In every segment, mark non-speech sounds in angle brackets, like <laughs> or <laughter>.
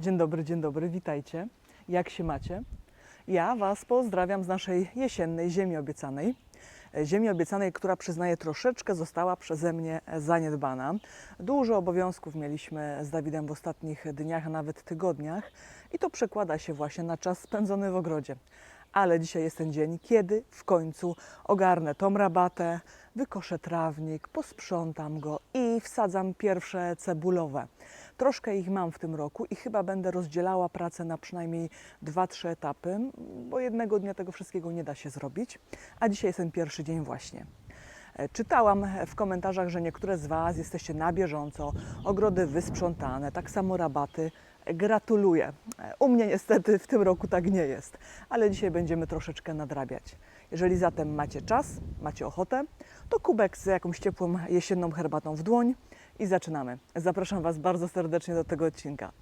Dzień dobry, dzień dobry, witajcie. Jak się macie? Ja Was pozdrawiam z naszej jesiennej Ziemi Obiecanej. E, Ziemi Obiecanej, która przyznaję troszeczkę została przeze mnie zaniedbana. Dużo obowiązków mieliśmy z Dawidem w ostatnich dniach, a nawet tygodniach i to przekłada się właśnie na czas spędzony w ogrodzie. Ale dzisiaj jest ten dzień, kiedy w końcu ogarnę tą rabatę, wykoszę trawnik, posprzątam go i wsadzam pierwsze cebulowe. Troszkę ich mam w tym roku i chyba będę rozdzielała pracę na przynajmniej 2-3 etapy, bo jednego dnia tego wszystkiego nie da się zrobić. A dzisiaj jest ten pierwszy dzień właśnie. E, Czytałam w komentarzach, że niektóre z Was jesteście na bieżąco, ogrody wysprzątane, tak samo rabaty. Gratuluję. E, U mnie niestety w tym roku tak nie jest, ale dzisiaj będziemy troszeczkę nadrabiać. Jeżeli zatem macie czas, macie ochotę, to kubek z jakąś ciepłą jesienną herbatą w dłoń i zaczynamy. Zapraszam Was bardzo serdecznie do tego odcinka.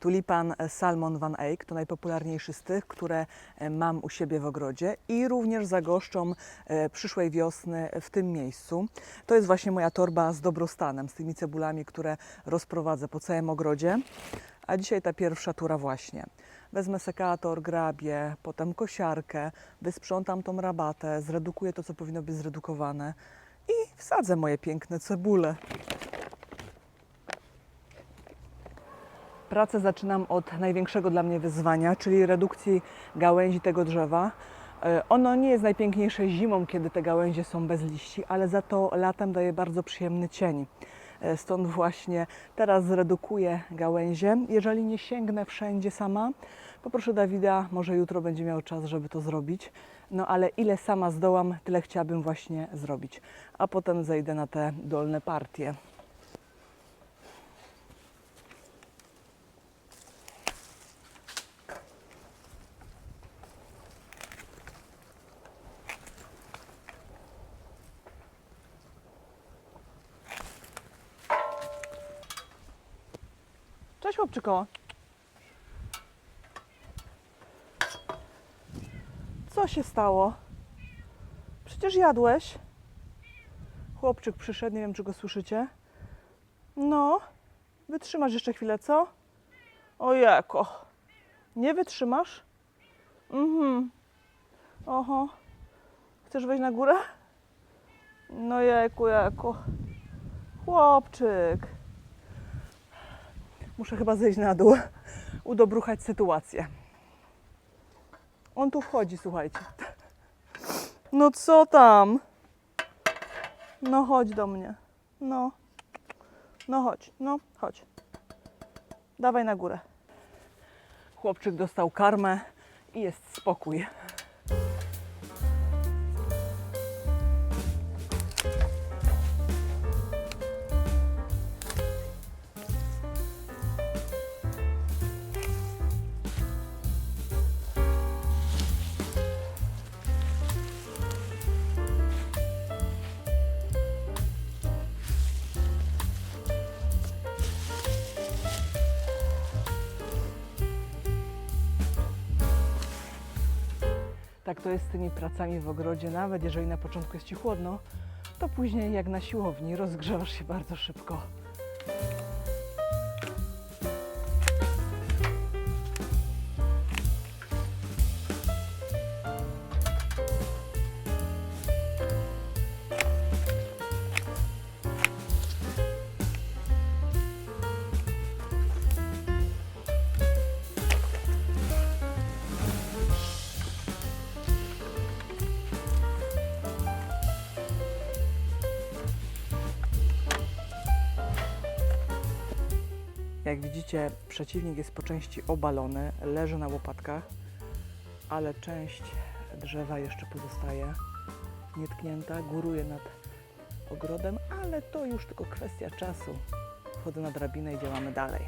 Tulipan Salmon Van Eyck to najpopularniejszy z tych, które e, mam u siebie w ogrodzie i również zagoszczą e, przyszłej wiosny w tym miejscu. To jest właśnie moja torba z dobrostanem, z tymi cebulami, które rozprowadzę po całym ogrodzie. A dzisiaj ta pierwsza tura właśnie. Wezmę sekator, grabię, potem kosiarkę, wysprzątam tą rabatę, zredukuję to, co powinno być zredukowane i wsadzę moje piękne cebule. Pracę zaczynam od największego dla mnie wyzwania, czyli redukcji gałęzi tego drzewa. E, Ono nie jest najpiękniejsze zimą, kiedy te gałęzie są bez liści, ale za to latem daje bardzo przyjemny cień. E, Stąd właśnie teraz zredukuję gałęzie. Jeżeli nie sięgnę wszędzie sama, poproszę Dawida, może jutro będzie miał czas, żeby to zrobić. No ale ile sama zdołam, tyle chciałabym właśnie zrobić. A potem zejdę na te dolne partie. Cześć chłopczyko. Się stało? Przecież jadłeś. Chłopczyk przyszedł, nie wiem czy go słyszycie. No, wytrzymasz jeszcze chwilę, co? Ojeko. Nie wytrzymasz? Mhm. Oho. Chcesz wejść na górę? No jejku, jejku. Chłopczyk. Muszę chyba zejść na dół, udobruchać sytuację. On tu wchodzi, słuchajcie. No co tam? No chodź do mnie. No. No chodź, no chodź. Dawaj na górę. Chłopczyk dostał karmę i jest spokój. Tak to jest z tymi pracami w ogrodzie, nawet jeżeli na początku jest ci chłodno, to później jak na siłowni rozgrzewasz się bardzo szybko. Jak widzicie, przeciwnik jest po części obalony, leży na łopatkach, ale część drzewa jeszcze pozostaje nietknięta, góruje nad ogrodem, ale to już tylko kwestia czasu. Wchodzę na drabinę i działamy dalej.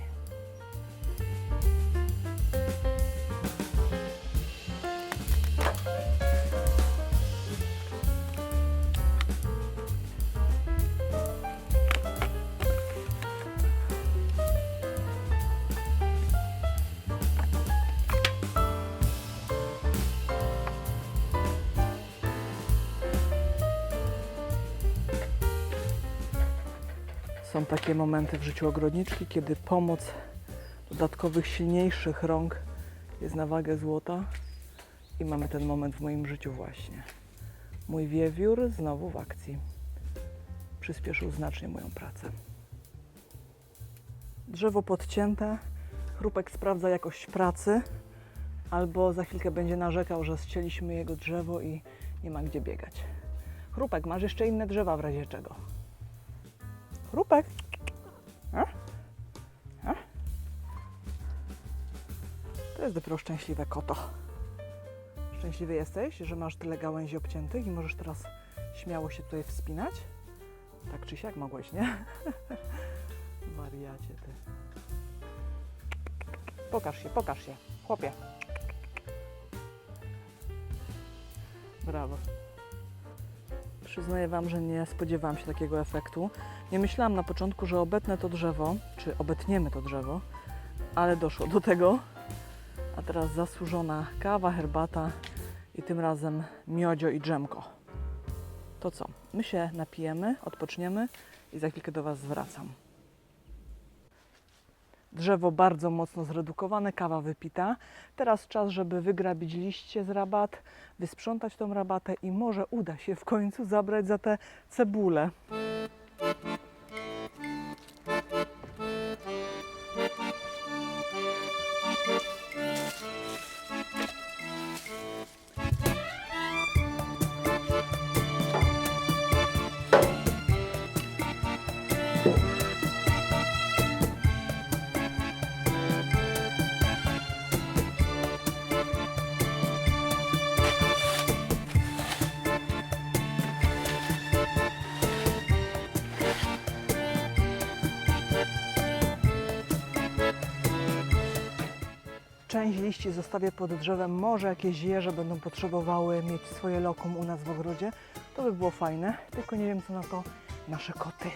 Są takie momenty w życiu ogrodniczki, kiedy pomoc dodatkowych, silniejszych rąk jest na wagę złota. I mamy ten moment w moim życiu właśnie. Mój wiewiór znowu w akcji. Przyspieszył znacznie moją pracę. Drzewo podcięte. Chrupek sprawdza jakość pracy. Albo za chwilkę będzie narzekał, że ścięliśmy jego drzewo i nie ma gdzie biegać. Chrupek, masz jeszcze inne drzewa w razie czego. A? To jest dopiero szczęśliwe koto. Szczęśliwy jesteś, że masz tyle gałęzi obciętych i możesz teraz śmiało się tutaj wspinać? Tak czy siak mogłeś, nie? <laughs> Wariacie ty. Pokaż się, pokaż się, chłopie. Brawo. Przyznaję Wam, że nie spodziewałam się takiego efektu. Nie myślałam na początku, że obetnę to drzewo, czy obetniemy to drzewo, ale doszło do tego. A teraz zasłużona kawa, herbata i tym razem miodzio i dżemko. To co? My się napijemy, odpoczniemy i za chwilkę do Was zwracam. Drzewo bardzo mocno zredukowane, kawa wypita. Teraz czas, żeby wygrabić liście z rabat, wysprzątać tą rabatę i może uda się w końcu zabrać za te cebule. Część liści zostawię pod drzewem. Może jakieś jeże będą potrzebowały mieć swoje lokum u nas w ogrodzie. To by było fajne, tylko nie wiem co na to nasze koty.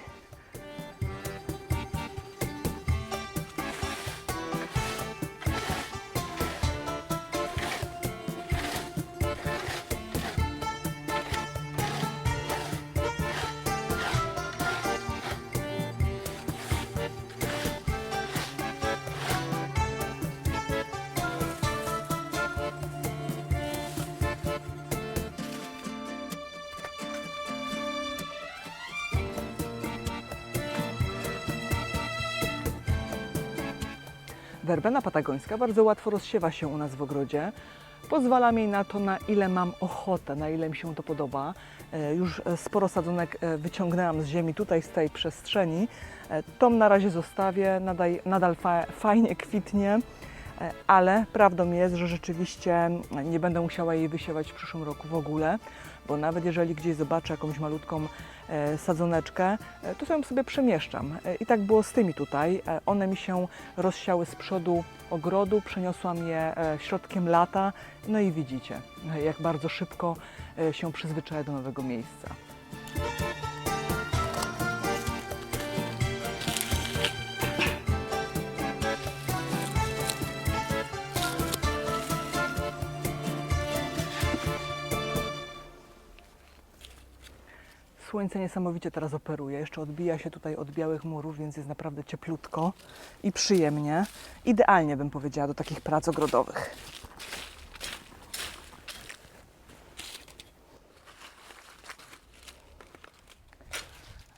Werbena patagońska bardzo łatwo rozsiewa się u nas w ogrodzie. Pozwala mi na to, na ile mam ochotę, na ile mi się to podoba. E, Już e, sporo sadzonek e, wyciągnęłam z ziemi tutaj, z tej przestrzeni. Tom na razie zostawię, nadal, nadal fa fajnie kwitnie, ale prawdą jest, że rzeczywiście nie będę musiała jej wysiewać w przyszłym roku w ogóle, bo nawet jeżeli gdzieś zobaczę jakąś malutką e, sadzoneczkę, e, to ją sobie przemieszczam. E, I tak było z tymi tutaj. E, One mi się rozsiały z przodu ogrodu, przeniosłam je e, środkiem lata, no i widzicie, e, jak bardzo szybko e, się przyzwyczaja do nowego miejsca. Słońce niesamowicie teraz operuje. Jeszcze odbija się tutaj od białych murów, więc jest naprawdę cieplutko i przyjemnie. Idealnie bym powiedziała do takich prac ogrodowych.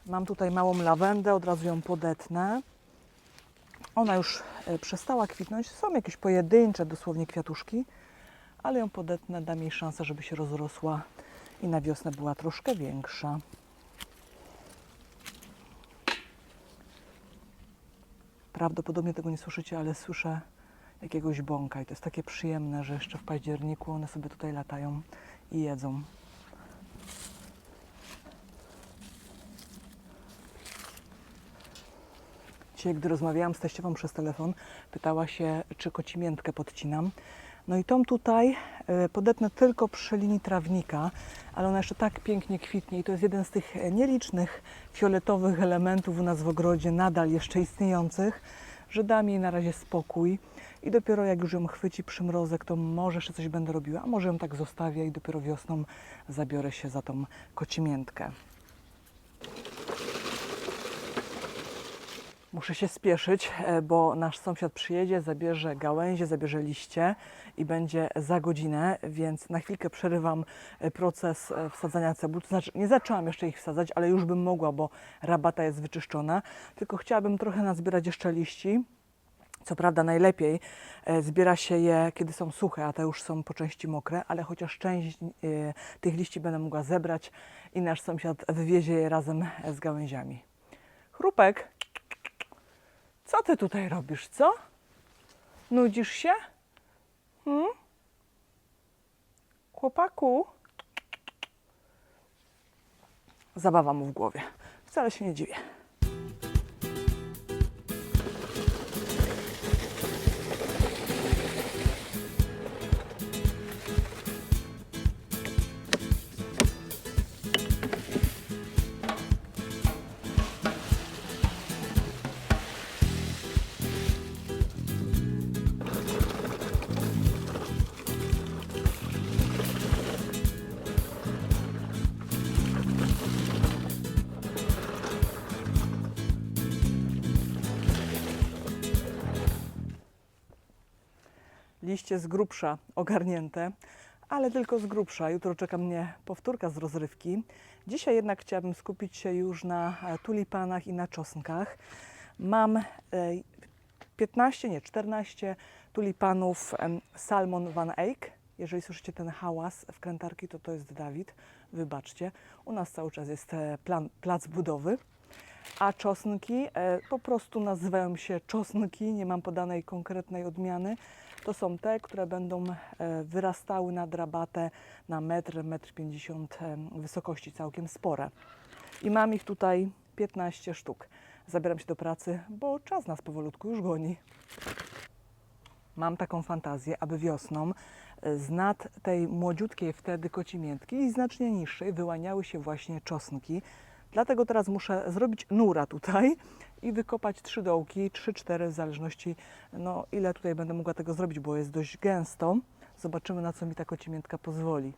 Mam tutaj małą lawendę, od razu ją podetnę. Ona już e, przestała kwitnąć. Są jakieś pojedyncze dosłownie kwiatuszki, ale ją podetnę, dam jej szansę, żeby się rozrosła i na wiosnę była troszkę większa. Prawdopodobnie tego nie słyszycie, ale słyszę jakiegoś bąka i to jest takie przyjemne, że jeszcze w październiku one sobie tutaj latają i jedzą. Dzisiaj, gdy rozmawiałam z teściową przez telefon, pytała się, czy kocimiętkę podcinam. No i tą tutaj e, podetnę tylko przy linii trawnika, ale ona jeszcze tak pięknie kwitnie i to jest jeden z tych e, nielicznych fioletowych elementów u nas w ogrodzie, nadal jeszcze istniejących, że dam jej na razie spokój i dopiero jak już ją chwyci przymrozek, to może jeszcze coś będę robiła, a może ją tak zostawię i dopiero wiosną zabiorę się za tą kocimiętkę. Muszę się spieszyć, e, bo nasz sąsiad przyjedzie, zabierze gałęzie, zabierze liście i będzie za godzinę, więc na chwilkę przerywam e, proces e, wsadzania cebul. To znaczy, nie zaczęłam jeszcze ich wsadzać, ale już bym mogła, bo rabata jest wyczyszczona. Tylko chciałabym trochę nazbierać jeszcze liści. Co prawda najlepiej zbiera się je, kiedy są suche, a te już są po części mokre, ale chociaż część tych liści będę mogła zebrać i nasz sąsiad wywiezie je razem z gałęziami. Chrupek, co ty tutaj robisz, co? Nudzisz się? Hmm? Chłopaku? Zabawa mu w głowie. Wcale się nie dziwię. Liście z grubsza ogarnięte, ale tylko z grubsza. Jutro czeka mnie powtórka z rozrywki. Dzisiaj jednak chciałabym skupić się już na e, tulipanach i na czosnkach. Mam e, 15, nie 14 tulipanów Salmon Van Eyck. Jeżeli słyszycie ten hałas wkrętarki, to to jest Dawid. Wybaczcie. U nas cały czas jest e, plan, plac budowy. A czosnki e, po prostu nazywają się czosnki, nie mam podanej konkretnej odmiany. To są te, które będą e, wyrastały nad rabatę na metr, metr 50 em, wysokości, całkiem spore. I mam ich tutaj 15 sztuk. Zabieram się do pracy, bo czas nas powolutku już goni. Mam taką fantazję, aby wiosną e, z nad tej młodziutkiej wtedy kocimiętki i znacznie niższej wyłaniały się właśnie czosnki. Dlatego teraz muszę zrobić nura tutaj i wykopać trzy dołki, trzy, cztery, w zależności no, ile tutaj będę mogła tego zrobić, bo jest dość gęsto. Zobaczymy, na co mi ta kocimiętka pozwoli.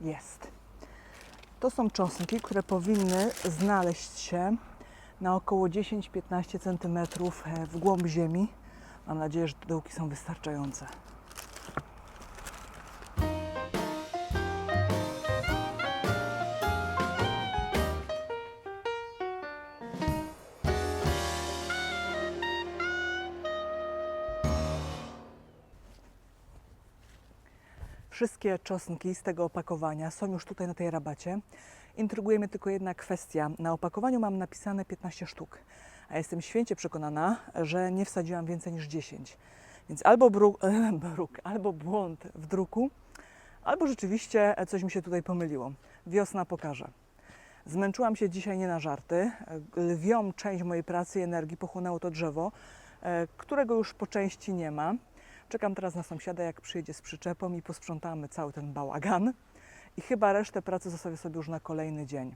Jest. To są czosnki, które powinny znaleźć się na około 10-15 cm e, w głąb ziemi. Mam nadzieję, że dołki są wystarczające. Wszystkie czosnki z tego opakowania są już tutaj na tej rabacie. Intryguje mnie tylko jedna kwestia. Na opakowaniu mam napisane 15 sztuk, a jestem święcie przekonana, że nie wsadziłam więcej niż 10. Więc albo bruk, <laughs> bruk, albo błąd w druku, albo rzeczywiście coś mi się tutaj pomyliło. Wiosna pokaże. Zmęczyłam się dzisiaj nie na żarty. Lwią część mojej pracy i energii pochłonęło to drzewo, e, którego już po części nie ma. Czekam teraz na sąsiada, jak przyjedzie z przyczepą i posprzątamy cały ten bałagan. I chyba resztę pracy zostawię sobie już na kolejny dzień.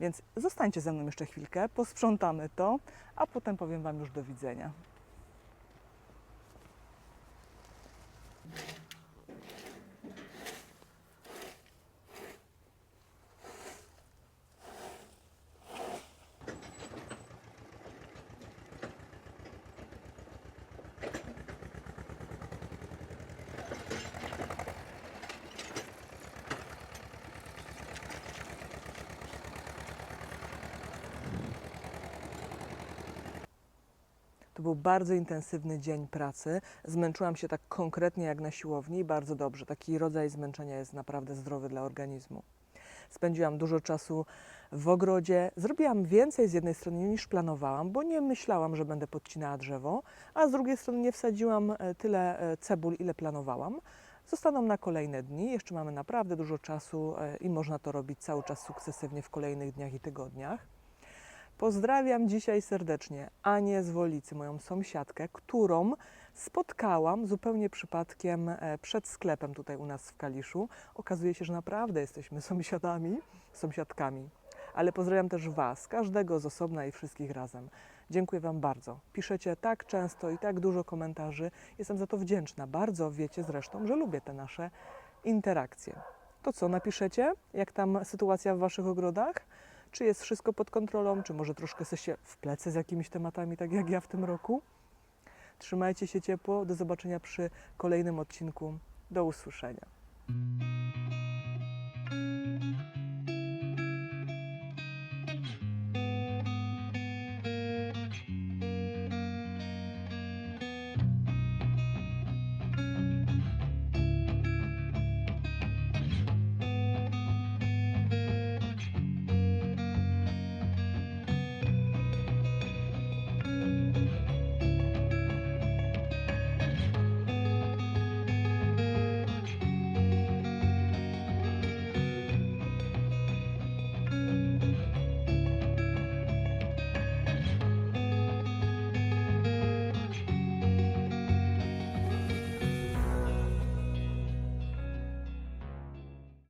Więc zostańcie ze mną jeszcze chwilkę, posprzątamy to, a potem powiem Wam już do widzenia. To był bardzo intensywny dzień pracy. Zmęczyłam się tak konkretnie jak na siłowni i bardzo dobrze. Taki rodzaj zmęczenia jest naprawdę zdrowy dla organizmu. Spędziłam dużo czasu w ogrodzie. Zrobiłam więcej z jednej strony niż planowałam, bo nie myślałam, że będę podcinała drzewo, a z drugiej strony nie wsadziłam e, tyle e, cebul, ile planowałam. Zostaną na kolejne dni. Jeszcze mamy naprawdę dużo czasu e, i można to robić cały czas sukcesywnie w kolejnych dniach i tygodniach. Pozdrawiam dzisiaj serdecznie Anię z Wolicy, moją sąsiadkę, którą spotkałam zupełnie przypadkiem e, przed sklepem tutaj u nas w Kaliszu. Okazuje się, że naprawdę jesteśmy <laughs> sąsiadami, sąsiadkami. Ale pozdrawiam też Was, każdego z osobna i wszystkich razem. Dziękuję Wam bardzo. Piszecie tak często i tak dużo komentarzy. Jestem za to wdzięczna. Bardzo wiecie zresztą, że lubię te nasze interakcje. To co, napiszecie? Jak tam sytuacja w Waszych ogrodach? Czy jest wszystko pod kontrolą? Czy może troszkę jesteście w plecy z jakimiś tematami, tak jak ja w tym roku? Trzymajcie się ciepło. Do zobaczenia przy kolejnym odcinku. Do usłyszenia.